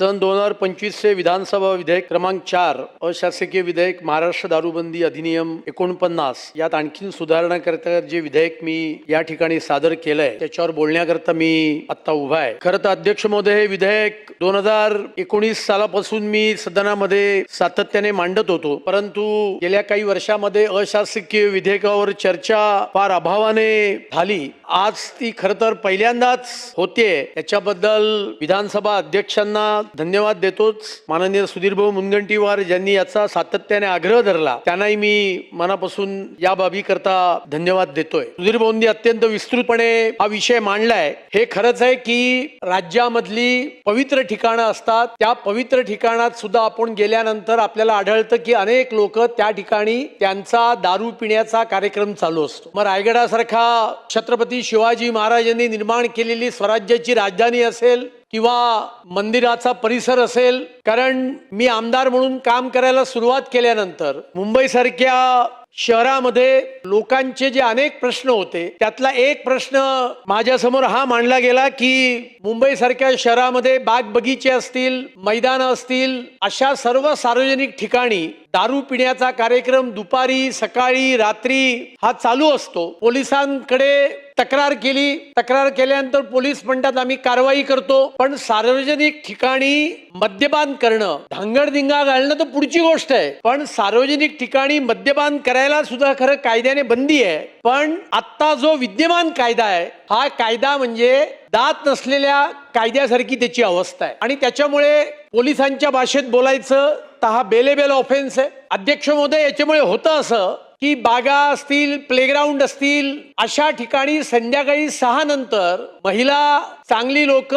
सन दोन हजार पंचवीसचे विधानसभा विधेयक क्रमांक चार अशासकीय विधेयक महाराष्ट्र दारूबंदी अधिनियम एकोणपन्नास यात आणखीन सुधारणा करता जे विधेयक मी या ठिकाणी सादर केलंय त्याच्यावर बोलण्याकरता मी आता उभा आहे. खरं तर अध्यक्ष महोदय हे विधेयक दोन हजार एकोणीस सालापासून मी सदनामध्ये सातत्याने मांडत होतो परंतु गेल्या काही वर्षामध्ये अशासकीय विधेयकावर चर्चा फार अभावाने झाली. आज ती खर तर पहिल्यांदाच होते याच्याबद्दल विधानसभा अध्यक्षांना धन्यवाद देतोच. माननीय सुधीरभाऊ मुनगंटीवार ज्यांनी याचा सातत्याने आग्रह धरला त्यांनाही मी मनापासून या बाबी करता धन्यवाद देतोय. सुधीरभाऊंनी अत्यंत विस्तृतपणे हा विषय मांडलाय. हे खरंच आहे की राज्यामधली पवित्र ठिकाणं असतात. त्या पवित्र ठिकाणात सुद्धा आपण गेल्यानंतर आपल्याला आढळतं की अनेक लोक त्या ठिकाणी त्यांचा दारू पिण्याचा कार्यक्रम चालू असतो. मग रायगडासारखा छत्रपती शिवाजी महाराजांनी निर्माण केलेली स्वराज्याची राजधानी असेल किंवा मंदिराचा परिसर असेल कारण मी आमदार म्हणून काम करायला सुरुवात केल्यानंतर मुंबईसारख्या शहरामध्ये लोकांचे जे अनेक प्रश्न होते त्यातला एक प्रश्न माझ्यासमोर हा मांडला गेला की मुंबईसारख्या शहरामध्ये बाग बगीचे असतील मैदान असतील अशा सर्व सार्वजनिक ठिकाणी दारू पिण्याचा कार्यक्रम दुपारी सकाळी रात्री हा चालू असतो. पोलिसांकडे तक्रार केली. तक्रार केल्यानंतर पोलीस म्हणतात आम्ही कारवाई करतो पण सार्वजनिक ठिकाणी मद्यपान करणं धांगडधिंगा घालणं तर पुढची गोष्ट आहे. पण सार्वजनिक ठिकाणी मद्यपान करायला सुद्धा खरं कायद्याने बंदी आहे. पण आता जो विद्यमान कायदा आहे हा कायदा म्हणजे दात नसलेल्या कायद्यासारखी त्याची अवस्था आहे. आणि त्याच्यामुळे पोलिसांच्या भाषेत बोलायचं तर हा बेलेबेल ऑफेन्स आहे. अध्यक्ष महोदय याच्यामुळे होतं असं की बागा असतील प्लेग्राऊंड असतील अशा ठिकाणी संध्याकाळी सहा नंतर महिला चांगली लोक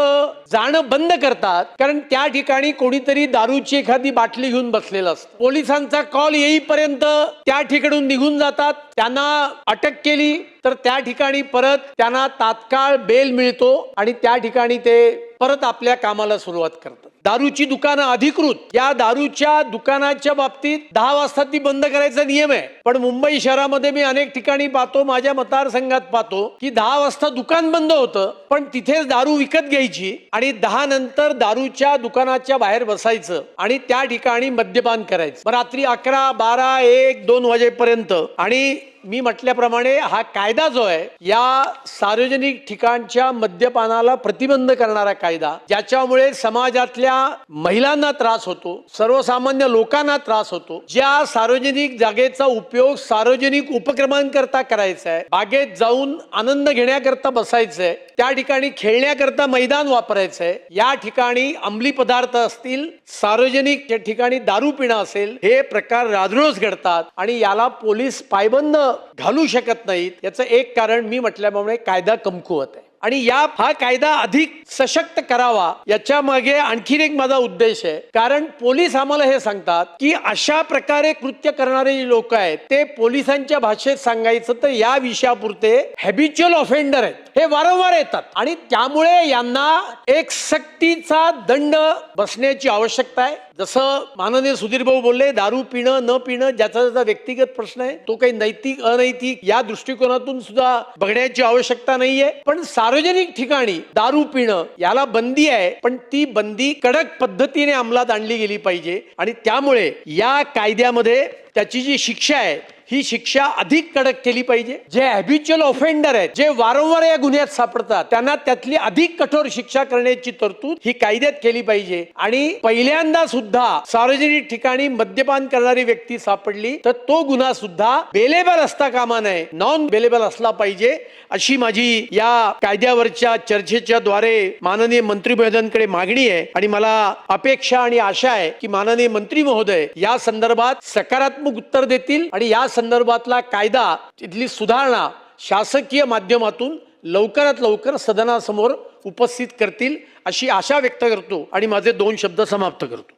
जाणं बंद करतात कारण त्या ठिकाणी कोणीतरी दारूची एखादी बाटली घेऊन बसलेलं असतं. पोलिसांचा कॉल येईपर्यंत त्या ठिकाणून निघून जातात. त्यांना अटक केली तर त्या ठिकाणी परत त्यांना तात्काळ बेल मिळतो आणि त्या ठिकाणी ते परत आपल्या कामाला सुरुवात करतात. दारूची दुकानं अधिकृत. या दारूच्या दुकानाच्या बाबतीत दहा वाजता ती बंद करायचा नियम आहे. पण मुंबई शहरामध्ये मी अनेक ठिकाणी पाहतो माझ्या मतदारसंघात पाहतो की दहा वाजता दुकान बंद होतं पण तिथेच दारू दारू विकत घ्यायची आणि दहा नंतर दारूच्या दुकानाच्या बाहेर बसायचं आणि त्या ठिकाणी मद्यपान करायचं. रात्री अकरा बारा एक दोन वाजेपर्यंत आणि मी म्हटल्याप्रमाणे हा कायदा जो आहे या सार्वजनिक ठिकाणच्या मद्यपानाला प्रतिबंध करणारा कायदा ज्याच्यामुळे समाजातल्या महिलांना त्रास होतो सर्वसामान्य लोकांना त्रास होतो ज्या सार्वजनिक जागेचा उपयोग सार्वजनिक उपक्रमांकरता करायचा आहे बागेत जाऊन आनंद घेण्याकरता बसायचं आहे त्या ठिकाणी खेळण्याकरता मैदान वापरायचं आहे या ठिकाणी अंमली पदार्थ असतील सार्वजनिक ठिकाणी दारू पिणं असेल हे प्रकार राजरोज घडतात आणि याला पोलीस पायबंद घालू शकत नाहीत. याचं एक कारण मी म्हटल्यामुळे कायदा कमकुवत आहे. आणि या हा कायदा अधिक सशक्त करावा याच्या मागे आणखीन एक माझा उद्देश आहे. कारण पोलीस आम्हाला हे सांगतात की अशा प्रकारे कृत्य करणारे जे लोक आहेत ते पोलिसांच्या भाषेत सांगायचं तर या विषयापुरते हॅबिच्युअल ऑफेंडर आहेत. हे वारंवार येतात. आणि त्यामुळे यांना एक सक्तीचा दंड बसण्याची आवश्यकता आहे. जसं माननीय सुधीर भाऊ बोलले दारू पिणं न पिणं ज्याचा ज्याचा व्यक्तिगत प्रश्न आहे तो काही नैतिक अनैतिक या दृष्टिकोनातून सुद्धा बघण्याची आवश्यकता नाहीये. पण सार्वजनिक ठिकाणी दारू पिणं याला बंदी आहे पण ती बंदी कडक पद्धतीने अंमलात आणली गेली पाहिजे. आणि त्यामुळे या कायद्यामध्ये त्याची जी शिक्षा आहे ही शिक्षा अधिक कडक केली पाहिजे. जे हॅबिच्युअल ऑफेंडर आहेत जे वारंवार या गुन्ह्यात सापडतात त्यांना त्यातली अधिक कठोर शिक्षा करण्याची तरतूद ही कायद्यात केली पाहिजे. आणि पहिल्यांदा सुद्धा सार्वजनिक ठिकाणी मद्यपान करणारी व्यक्ती सापडली तर तो गुन्हा सुद्धा बेलेबल असता कामा नये. नॉन बेलेबल असला पाहिजे अशी माझी या कायद्यावरच्या चर्चेच्या द्वारे माननीय मंत्री महोदयांकडे मागणी आहे. आणि मला अपेक्षा आणि आशा आहे की माननीय मंत्री महोदय या संदर्भात सकारात्मक उत्तर देतील आणि या संदर्भातला कायदा तिथली सुधारणा शासकीय माध्यमातून लवकरात लवकर सदनासमोर उपस्थित करतील अशी आशा व्यक्त करतो आणि माझे दोन शब्द समाप्त करतो.